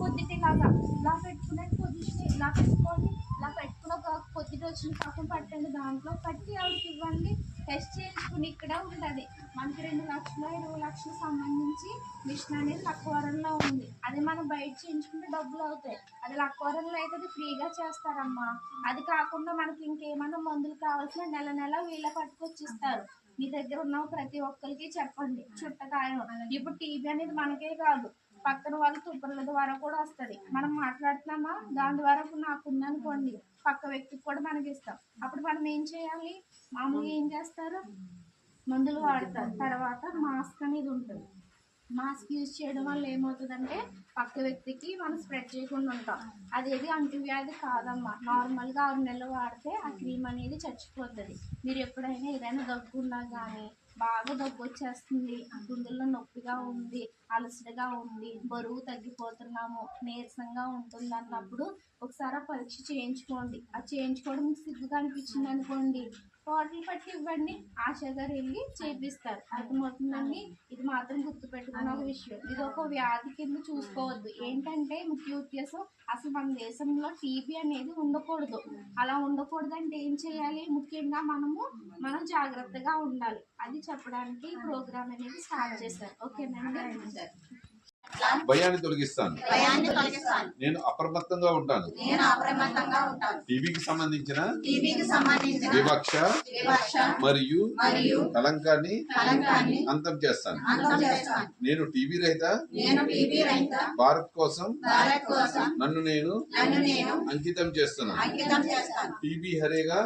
పొద్దుట లాగా ఇలా పెట్టుకునే పొజిషన్ ఇలా పెట్టుకోండి ఇలా పెట్టుకుని ఒక పొద్దుట వచ్చిన పక్కన పట్టండి దాంట్లో పట్టి ఆవిడకి ఇవ్వండి టెస్ట్ చేయించుకుని ఇక్కడ ఉంటుంది మనకి రెండు లక్షల ఇరవై లక్షలు సంబంధించి మిషన్ అనేది లక్కవరంలో ఉంది అది మనం బయట చేయించుకుంటే డబ్బులు అవుతాయి అది లక్కవరంలో అయితే అది ఫ్రీగా చేస్తారమ్మా అది కాకుండా మనకి ఇంకేమైనా మందులు కావాల్సిన నెల నెల వీళ్ళ పట్టుకొచ్చిస్తారు మీ దగ్గర ఉన్న ప్రతి ఒక్కరికి చెప్పండి చుట్టకాయ ఇప్పుడు టీబీ అనేది మనకే కాదు పక్కన వాళ్ళు తుప్పర్ల ద్వారా కూడా వస్తుంది. మనం మాట్లాడుతున్నామా? దాని ద్వారా నాకు ఉందనుకోండి పక్క వ్యక్తికి కూడా మనకి ఇస్తాం. అప్పుడు మనం ఏం చేయాలి? మామూలుగా ఏం చేస్తారు? మందులు వాడతారు. తర్వాత మాస్క్ అనేది ఉంటుంది. మాస్క్ యూజ్ చేయడం వల్ల ఏమవుతుందంటే పక్క వ్యక్తికి మనం స్ప్రెడ్ చేయకుండా ఉంటాం. అదేది అంటువ్యాధి కాదమ్మా. నార్మల్గా ఆరు నెలలు వాడితే ఆ క్రీమ్ అనేది చచ్చిపోతుంది. మీరు ఎప్పుడైనా ఏదైనా దగ్గు ఉన్నా కానీ బాగా దగ్గు వచ్చేస్తుంది గుండెల్లో నొప్పిగా ఉంది అలసటగా ఉంది బరువు తగ్గిపోతున్నాము నీరసంగా ఉంటుంది అన్నప్పుడు ఒకసారి ఆ పరీక్ష చేయించుకోండి. ఆ చేయించుకోవడం మీకు సిగ్గుగా అనిపించింది అనుకోండి బాటిల్ పట్టి ఇవ్వండి. ఆశా గారు వెళ్ళి చేపిస్తారు. అర్థమవుతుందండి? ఇది మాత్రం గుర్తుపెట్టుకున్న ఒక విషయం. ఇది ఒక వ్యాధి కింద చూసుకోవద్దు. ఏంటంటే ముఖ్య ఉద్దేశం అసలు మన దేశంలో టీబీ అనేది ఉండకూడదు. అలా ఉండకూడదు అంటే ఏం చేయాలి? ముఖ్యంగా మనము మనం జాగ్రత్తగా ఉండాలి. అది చెప్పడానికి ప్రోగ్రామ్ అనేది స్టార్ట్ చేశారు. ఓకేనండి? భయాన్ని భయాన్ని తొలగిస్తాను. నేను అప్రమత్తంగా ఉంటాను. టీబీకి సంబంధించిన వివక్ష మరియు కలంకాన్ని అంతం చేస్తాను. నేను టీబీ రహిత భారత్ కోసం నన్ను నేను అంకితం చేస్తున్నాను. టీబీ హరేగా